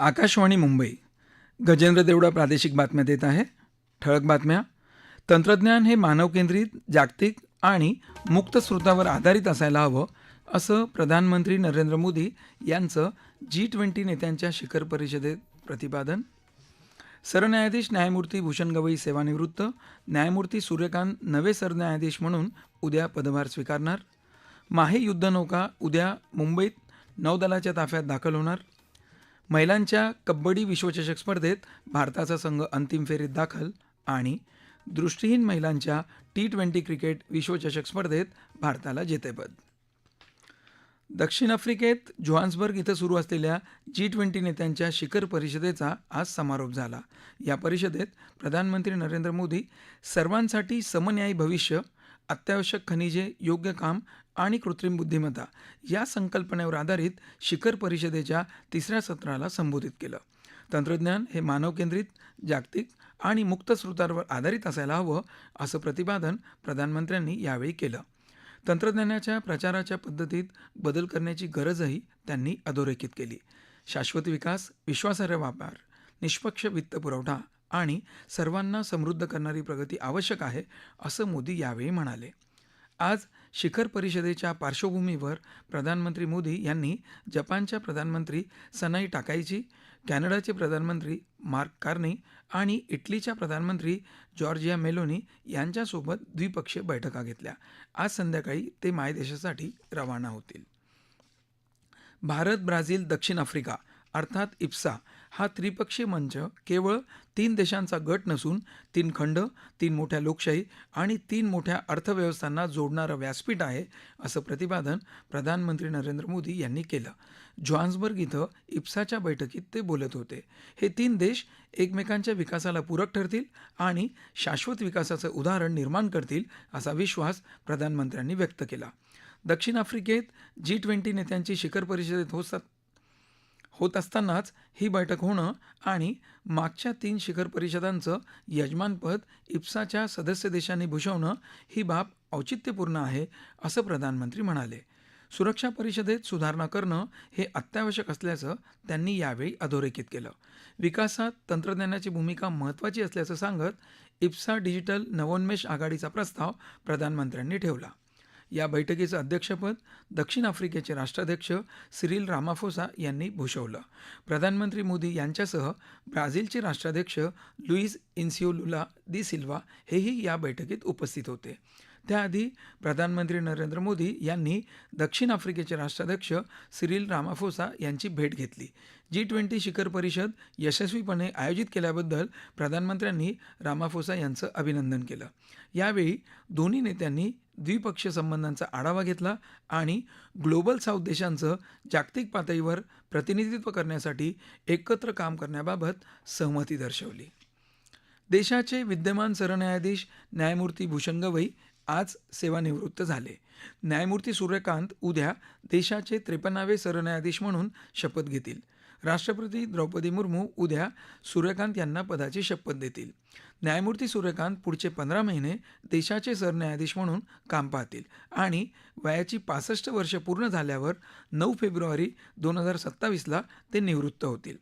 आकाशवाणी मुंबई. गजेंद्र देवडा प्रादेशिक बातम्या देत आहे. ठळक बातम्या. तंत्रज्ञान हे मानवकेंद्रित जागतिक आणि मुक्त स्रोतावर आधारित असायला हवं असं प्रधानमंत्री नरेंद्र मोदी यांचं जी ट्वेंटी नेत्यांच्या शिखर परिषदेत प्रतिपादन. सरन्यायाधीश न्यायमूर्ती भूषण गवई सेवानिवृत्त. न्यायमूर्ती सूर्यकांत नवे सरन्यायाधीश म्हणून उद्या पदभार स्वीकारणार. माहे युद्धनौका उद्या मुंबईत नौदलाच्या ताफ्यात दाखल होणार. महिलांच्या कबड्डी विश्वचषक स्पर्धेत भारताचा संघ अंतिम फेरीत दाखल आणि दृष्टीहीन महिलांच्या टी ट्वेंटी क्रिकेट विश्वचषक स्पर्धेत भारताला जेतेपद. दक्षिण आफ्रिकेत जोहान्सबर्ग इथं सुरू असलेल्या जी ट्वेंटी नेत्यांच्या शिखर परिषदेचा आज समारोप झाला. या परिषदेत प्रधानमंत्री नरेंद्र मोदी सर्वांसाठी समन्यायी भविष्य अत्यावश्यक खनिजे योग्य काम आणि कृत्रिम बुद्धिमत्ता या संकल्पनेवर आधारित शिखर परिषदेच्या तिसऱ्या सत्राला संबोधित केलं. तंत्रज्ञान हे मानवकेंद्रित जागतिक आणि मुक्त स्रोतांवर आधारित असायला हवं असं प्रतिपादन प्रधानमंत्र्यांनी यावेळी केलं. तंत्रज्ञानाच्या प्रचाराच्या पद्धतीत बदल करण्याची गरजही त्यांनी अधोरेखित केली. शाश्वत विकास विश्वासार्ह व्यापार निष्पक्ष वित्तपुरवठा आणि सर्वांना समृद्ध करणारी प्रगती आवश्यक आहे असं मोदी यावेळी म्हणाले. आज शिखर परिषदेच्या पार्श्वभूमीवर प्रधानमंत्री मोदी यांनी जपानच्या प्रधानमंत्री सनाई टाकाईची कॅनडाचे प्रधानमंत्री मार्क कार्नी आणि इटलीच्या प्रधानमंत्री जॉर्जिया मेलोनी यांच्यासोबत द्विपक्षीय बैठका घेतल्या. आज संध्याकाळी ते मायदेशासाठी रवाना होतील. भारत ब्राझील दक्षिण आफ्रिका अर्थात इप्सा हा त्रिपक्षीय मंच केवळ तीन देशांचा गट नसून तीन खंड तीन मोठ्या लोकशाही आणि तीन मोठ्या अर्थव्यवस्थांना जोडणारं व्यासपीठ आहे असं प्रतिपादन प्रधानमंत्री नरेंद्र मोदी यांनी केलं. जॉन्सबर्ग इथं इप्साच्या बैठकीत ते बोलत होते. हे तीन देश एकमेकांच्या विकासाला पूरक ठरतील आणि शाश्वत विकासाचं उदाहरण निर्माण करतील असा विश्वास प्रधानमंत्र्यांनी व्यक्त केला. दक्षिण आफ्रिकेत जी ट्वेंटी नेत्यांची शिखर परिषदेत होत होत असतानाच ही बैठक होणं आणि मागच्या तीन शिखर परिषदांचं यजमानपद इप्साच्या सदस्य देशांनी भूषवणं ही बाब औचित्यपूर्ण आहे असं प्रधानमंत्री म्हणाले. सुरक्षा परिषदेत सुधारणा करणं हे अत्यावश्यक असल्याचं त्यांनी यावेळी अधोरेखित केलं. विकासात तंत्रज्ञानाची भूमिका महत्त्वाची असल्याचं सांगत इप्सा डिजिटल नवोन्मेष आघाडीचा प्रस्ताव प्रधानमंत्र्यांनी ठेवला. या बैठकीचं अध्यक्षपद दक्षिण आफ्रिकेचे राष्ट्राध्यक्ष सिरिल रामाफोसा यांनी भूषवलं. प्रधानमंत्री मोदी यांच्यासह ब्राझीलचे राष्ट्राध्यक्ष लुईस इन्सिओलुला दी सिल्वा हेही या बैठकीत उपस्थित होते. त्याआधी प्रधानमंत्री नरेंद्र मोदी यांनी दक्षिण आफ्रिकेचे राष्ट्राध्यक्ष सिरिल रामाफोसा यांची भेट घेतली. जी ट्वेंटी शिखर परिषद यशस्वीपणे आयोजित केल्याबद्दल प्रधानमंत्र्यांनी रामाफोसा यांचं अभिनंदन केलं. यावेळी दोन्ही नेत्यांनी द्विपक्षीय संबंधांचा आढावा घेतला आणि ग्लोबल साऊथ देशांचं जागतिक पातळीवर प्रतिनिधित्व करण्यासाठी एकत्र काम करण्याबाबत सहमती दर्शवली. देशाचे विद्यमान सरन्यायाधीश न्यायमूर्ती भूषण गवई आज सेवानिवृत्त झाले. न्यायमूर्ती सूर्यकांत उद्या देशाचे त्रेपन्नावे सरन्यायाधीश म्हणून शपथ घेतील. राष्ट्रपती द्रौपदी मुर्मू उद्या सूर्यकांत यांना पदाची शपथ देतील. न्यायमूर्ती सूर्यकांत पुढचे पंधरा महिने देशाचे सरन्यायाधीश म्हणून काम पाहतील आणि वयाची पासष्ट वर्ष पूर्ण झाल्यावर नऊ फेब्रुवारी दोन हजार सत्तावीसला ते निवृत्त होतील.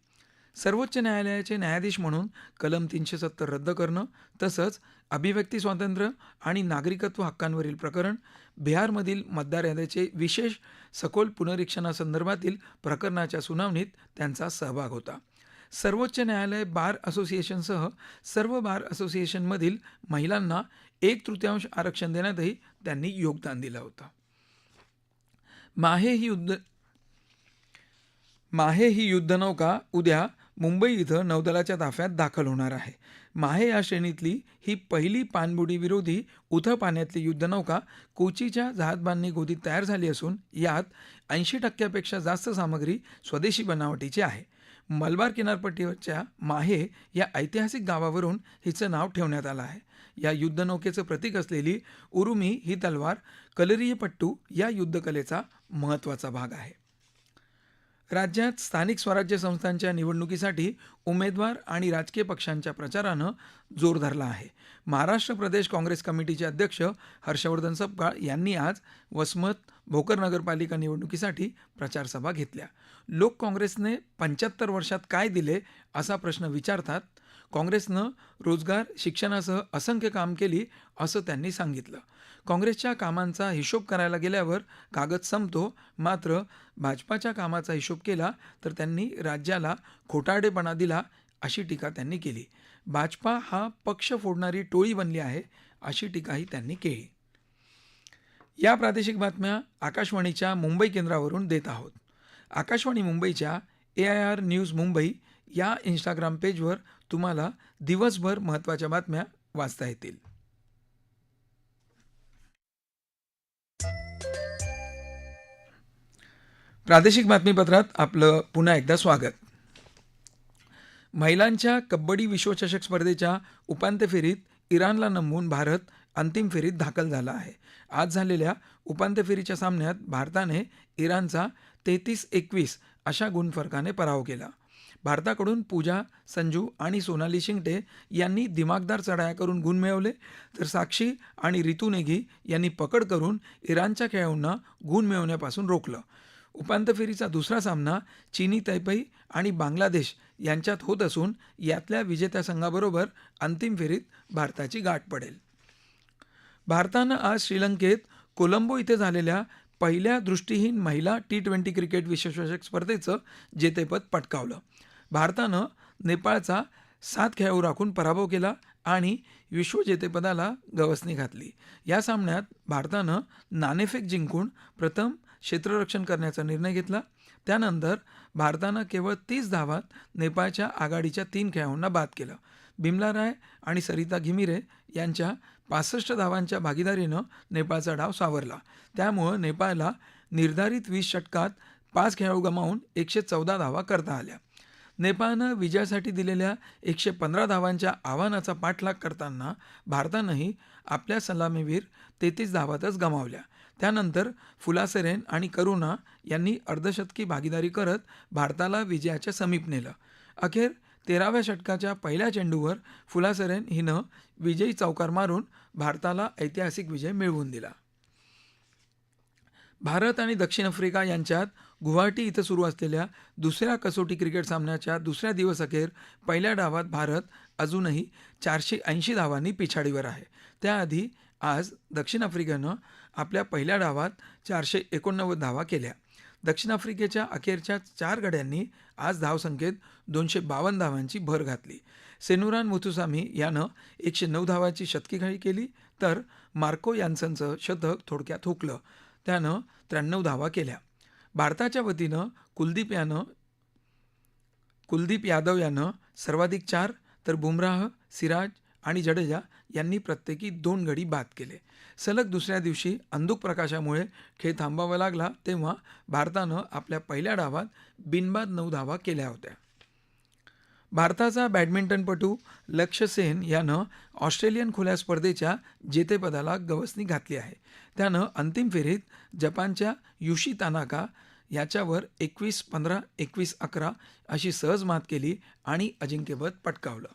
सर्वोच्च न्यायालयाचे न्यायाधीश म्हणून कलम तीनशे सत्तर रद्द करणं तसंच अभिव्यक्ती स्वातंत्र्य आणि नागरिकत्व हक्कांवरील प्रकरण बिहारमधील मतदार याद्याचे विशेष सखोल पुनरीक्षणासंदर्भातील प्रकरणाच्या सुनावणीत त्यांचा सहभाग होता. सर्वोच्च न्यायालय बार असोसिएशनसह सर्व बार असोसिएशनमधील महिलांना एक तृतीयांश आरक्षण देण्यातही त्यांनी योगदान दिलं होतं. माहे ही युद्ध माहे ही युद्धनौका उद्या मुंबई इथं नौदलाच्या ताफ्यात दाखल होणार आहे. माहे या श्रेणीतली ही पहिली पाणबुडी विरोधी उथं पाण्यातली युद्धनौका कोचीच्या जहाजबांधणी गोदीत तयार झाली असून यात ऐंशी टक्क्यापेक्षा जास्त सामग्री स्वदेशी बनावटीची आहे. मलबार किनारपट्टीवरच्या माहे या ऐतिहासिक गावावरून हिचं नाव ठेवण्यात आलं आहे. या युद्धनौकेचं प्रतीक असलेली उरुमी ही तलवार कलरीयपट्टू या युद्धकलेचा महत्त्वाचा भाग आहे. राज्यात स्थानिक स्वराज्य संस्थांच्या निवडणुकीसाठी उमेदवार आणि राजकीय पक्षांच्या प्रचारानं जोर धरला आहे. महाराष्ट्र प्रदेश काँग्रेस कमिटीचे अध्यक्ष हर्षवर्धन सपकाळ यांनी आज वसमत भोकर नगरपालिका निवडणुकीसाठी प्रचारसभा घेतल्या. लोक काँग्रेसने पंच्याहत्तर वर्षात काय दिले असा प्रश्न विचारतात. काँग्रेसनं रोजगार शिक्षणासह असंख्य काम केली असं त्यांनी सांगितलं. काँग्रेसच्या कामांचा हिशोब करायला गेल्यावर कागद संपतो मात्र भाजपाच्या कामाचा हिशोब केला तर त्यांनी राज्याला खोटारडेपणा दिला अशी टीका त्यांनी केली. भाजपा हा पक्ष फोडणारी टोळी बनली आहे अशी टीकाही त्यांनी केली. या प्रादेशिक बातम्या आकाशवाणीच्या मुंबई केंद्रावरून देत आहोत. आकाशवाणी मुंबईच्या A I R news Mumbai या इंस्टाग्राम पेजवर तुम्हाला दिवसभर महत्त्वाच्या बातम्या वाचता येतील. प्रादेशिक बातमीपत्रात आपलं पुन्हा एकदा स्वागत. महिलांच्या कबड्डी विश्वचषक स्पर्धेच्या उपांत्य फेरीत इराणला नमवून भारत अंतिम फेरीत दाखल झाला आहे. आज झालेल्या उपांत्य फेरीच्या सामन्यात भारताने इराणचा तेहतीस एकवीस अशा गुणफरकाने पराभव केला. भारताकडून पूजा संजू आणि सोनाली शिंगटे यांनी दिमागदार चढाया करून गुण मिळवले. तर साक्षी आणि रितू नेगी यांनी पकड करून इराणच्या खेळाडूंना गुण मिळवण्यापासून रोखलं. उपांत्य फेरीचा दुसरा सामना चीनी तैपई आणि बांगलादेश यांच्यात होत असून यातल्या विजेत्या संघाबरोबर अंतिम फेरीत भारताची गाठ पडेल. भारतानं आज श्रीलंकेत कोलंबो इथे झालेल्या पहिल्या दृष्टीहीन महिला टी ट्वेंटी क्रिकेट विश्वचषक स्पर्धेचं जेतेपद पटकावलं. भारतानं नेपाळचा सात खेळाडू राखून पराभव केला आणि विश्वजेतेपदाला गवसणी घातली. या सामन्यात भारतानं नाणेफेक जिंकून प्रथम क्षेत्ररक्षण करण्याचा निर्णय घेतला. त्यानंतर भारतानं केवळ तीस धावात नेपाळच्या आघाडीच्या तीन खेळाडूंना बाद केलं. बिमला राय आणि सरिता घिमिरे यांच्या पासष्ट धावांच्या भागीदारीनं नेपाळचा डाव सावरला. त्यामुळं नेपाळला निर्धारित वीस षटकात पाच खेळाडू गमावून एकशे चौदा धावा करता आल्या. नेपाळनं विजयासाठी दिलेल्या एकशे पंधरा धावांच्या आव्हानाचा पाठलाग करताना भारतानंही आपल्या सलामीवीर तेहतीस धावातच गमावल्या. त्यानंतर फुलासेरेन आणि करुणा यांनी अर्धशतकी भागीदारी करत भारताला विजयाच्या समीप नेलं. अखेर तेराव्या षटकाच्या पहिल्या चेंडूवर फुलासरेन हिनं विजयी चौकार मारून भारताला ऐतिहासिक विजय मिळवून दिला. भारत आणि दक्षिण आफ्रिका यांच्यात गुवाहाटी इथं सुरू असलेल्या दुसऱ्या कसोटी क्रिकेट सामन्याच्या दुसऱ्या दिवस अखेर पहिल्या डावात भारत अजूनही चारशे ऐंशी धावांनी पिछाडीवर आहे. त्याआधी आज दक्षिण आफ्रिकेनं आपल्या पहिल्या डावात चारशे एकोणनव्वद धावा केल्या. दक्षिण आफ्रिकेच्या अखेरच्या चार गड्यांनी आज धावसंख्येत दोनशे बावन्न धावांची भर घातली. सेनुरान मुथुसामी यानं एकशे नऊ धावांची शतकीघाळी केली तर मार्को यान्सनचं शतक थोडक्यात हुकलं. त्यानं त्र्याण्णव धावा केल्या. भारताच्या वतीनं कुलदीप यानं कुलदीप यादव यानं सर्वाधिक चार तर बुमराह सिराज आणि जडेजा यांनी प्रत्येकी दोन गडी बाद केले. सलग दुसऱ्या दिवशी अंधुक प्रकाशामुळे खेळ थांबावा लागला तेव्हा भारतानं आपल्या पहिल्या डावात बिनबाद नऊ धावा केल्या होत्या. भारताचा बॅडमिंटनपटू लक्ष्य सेन यानं ऑस्ट्रेलियन खुल्या स्पर्धेच्या जेतेपदाला गवसणी घातली आहे. त्यानं अंतिम फेरीत जपानच्या युशी तानाका याच्यावर एकवीस पंधरा एकवीस अकरा अशी सहज मात केली आणि अजिंक्यपद पटकावलं.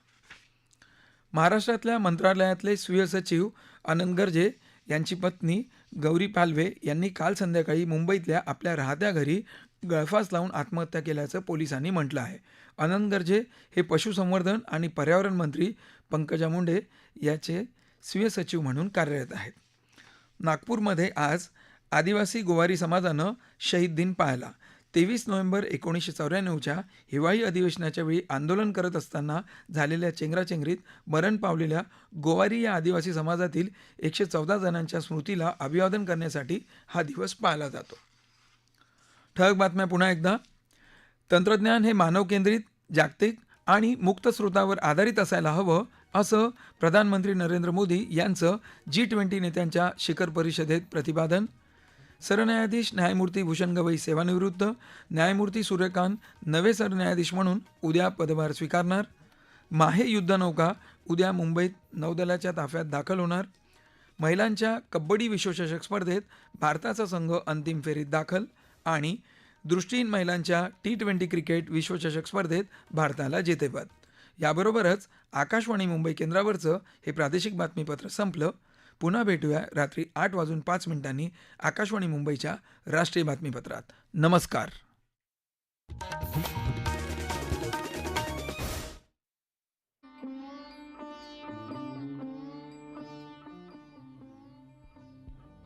महाराष्ट्रातल्या मंत्रालयातले स्वीय सचिव आनंद गर्जे यांची पत्नी गौरी पालवे यांनी काल संध्याकाळी मुंबईतल्या आपल्या राहत्या घरी गळफास लावून आत्महत्या केल्याचं पोलिसांनी म्हटलं आहे. आनंद गर्जे हे पशुसंवर्धन आणि पर्यावरण मंत्री पंकजा मुंडे याचे स्वीय सचिव म्हणून कार्यरत आहेत. नागपूरमध्ये आज आदिवासी गोवारी समाजानं शहीद दिन पाळला. तेवीस नोव्हेंबर एकोणीसशे चौऱ्याण्णवच्या हिवाळी अधिवेशनाच्या वेळी आंदोलन करत असताना झालेल्या चेंगराचेंगरीत मरण पावलेल्या गोवारी या आदिवासी समाजातील एकशे चौदा जणांच्या स्मृतीला अभिवादन करण्यासाठी हा दिवस पाळला जातो. ठळक बातम्या पुन्हा एकदा. तंत्रज्ञान हे मानवकेंद्रित जागतिक आणि मुक्त स्रोतावर आधारित असायला हवं असं प्रधानमंत्री नरेंद्र मोदी यांचं जी ट्वेंटी नेत्यांच्या शिखर परिषदेत प्रतिपादन सरन्यायाधीश न्यायमूर्ती भूषण गवई सेवानिवृत्त न्यायमूर्ती सूर्यकांत नवे सरन्यायाधीश म्हणून उद्या पदभार स्वीकारणार. माहे युद्धनौका उद्या मुंबईत नौदलाच्या ताफ्यात दाखल होणार. महिलांच्या कबड्डी विश्वचषक स्पर्धेत भारताचा संघ अंतिम फेरीत दाखल आणि दृष्टीहीन महिलांच्या टी ट्वेंटी क्रिकेट विश्वचषक स्पर्धेत भारताला जेतेपद. याबरोबरच आकाशवाणी मुंबई केंद्रावरचं हे प्रादेशिक बातमीपत्र संपलं. पुन्हा भेटूया रात्री आठ वाजून पाच मिनिटांनी आकाशवाणी मुंबईच्या राष्ट्रीय बातमीपत्रात. नमस्कार.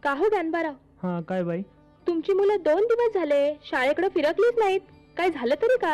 का हो हा काय बाई? तुमची मुलं दोन दिवस झाले शाळेकडे फिरकलीच नाहीत. काय झालं तरी काय